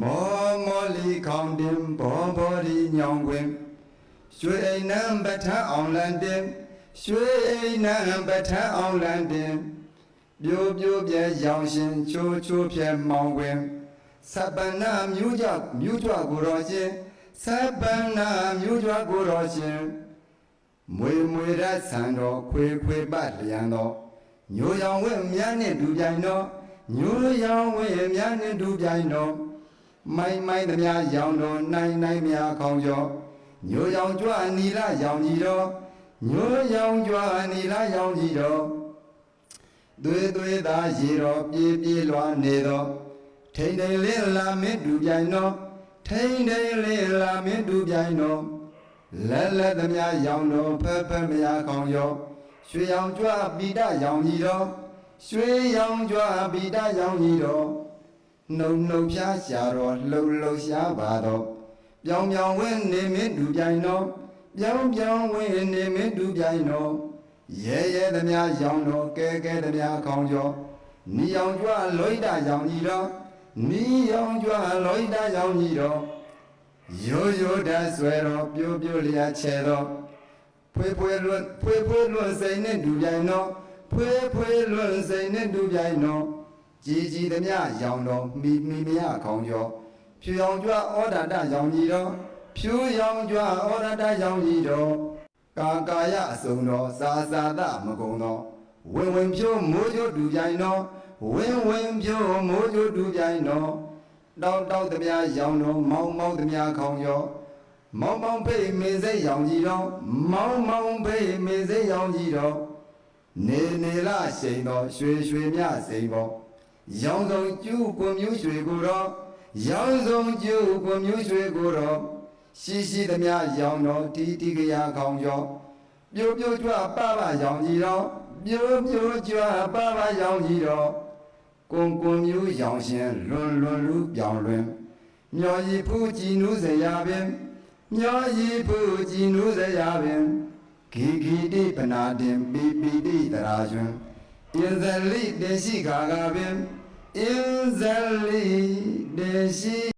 မောမောလီခေါင်တင်ဘောဘောဒီညောင်ခွင်ရွှေအိမ်နံပထန်းအောင်လန်တင်ရွှေအိမ်နံပထန်းအောင်လန်တင်ပြိုးပြိုးပြဲရောင်ရှင်ချိုးချိုးပြဲမောင်ခွင်စပနာမြူးကြမြူးကြကိုတော်ရှင်စပနာမြူးကြကိုတော်ရှင်မွေမွေရဆန်တော်ခွေခွေပတ်လျံတော်ညိုရောင်ဝဲမြန်းနဲ့ဒူပြိုင်တော်ညိုရောင်ဝဲမြန်းနဲ့ဒူပြိုင်တော် မိုင်းမိုင်းသမျှရောင်တော်နိုင်နိုင်မြခေါင်ကျော်ညိုရောင်ကြွနီလာရောင်ကြီးတော်ညိုရောင်ကြွနီလာရောင်ကြီးတော်သွေးသွေးသားရေတော်ပြေးပြေးလွှာနေတော်ထိန်ထိန်လေးလာမင်းဒူပြိုင်တော်ထိန်ထိန်လေးလာမင်းဒူပြိုင်တော်လက်လက်သမျှရောင်တော်ဖက်ဖက်မရခေါင်ရောရွှေရောင်ကြွပိဒရောင်ကြီးတော်ရွှေရောင်ကြွပိဒရောင်ကြီးတော် နှုံနှုံဖြားရှာတော်လှုပ်လှုပ်ရှားပါတော်ပြောင်ပြောင်ဝင်းနေမင်းဒူပြိုင်တော်ပြောင်ပြောင်ဝင်းနေမင်းဒူပြိုင်တော်ရဲရဲသမျှရောင်တော်ကဲကဲသမျှခေါင်ကျော်နီရောင်ကြွလောိဒရောင်ကြီးတော်နီရောင်ကြွလောိဒရောင်ကြီးတော်ရိုးရိုးတဆွဲတော့ပြိုးပြိုးလျာချဲတော့ဖွေးဖွေးလွန်းဖွေးဖွေးလွန်းစိန်နဲ့ဒူပြိုင်တော့ဖွေးဖွေးလွန်းစိန်နဲ့ဒူပြိုင်တော့ ကြီးကြီးသမျှရောင်တော့မိမိမရခေါင်းကျော်ဖြူရောင်ကြွဩဒတရောင်ကြီးတော့ဖြူရောင်ကြွဩဒတရောင်ကြီးတော့ကာကာယအစုံတော်စာစာဒမကုံတော့ဝင်ဝင်ဖြိုးမိုးချိုးဒူပြိုင်တော့ဝင်ဝင်ဖြိုးမိုးချိုးဒူပြိုင်တော့တောက်တောက်သမျှရောင်တော်မောင်းမောင်းသမျှခေါင်ရောမောင်းမောင်းဖိတ်မင်းစိတ်ရောင်ကြီးတော်မောင်းမောင်းဖိတ်မင်းစိတ်ရောင်ကြီးတော်နေနေလရှိန်တော်ရွှေရွှေမြစိန်ပေါ် ရောင်စုံကျူးကွန်မြူးရွှေကိုတော်ရောင်စုံကျူးကွန်မြူးရွှေကိုတော်ရှိရှိသမျှရောင်တော်တီတီကရာခေါင်ရောပြိုပြိုကြွပပရောင်ကြီးတော်ပြိုပြိုကြွပပရောင်ကြီးတော်ကွန်ကွန်မျိုးရောင်ရှင်လွန်လွန်လူပြောင်းလွင်မျောရီဖူးကြည်နူးစရာပင်မျောရီဖူးကြည်နူးစရာပင်ဂီဂီတိပနာတင်ပီပီတိတရာကျွန်း အင်ဇလိတေရှိခါကပင်အင်ဇလိတေရှိ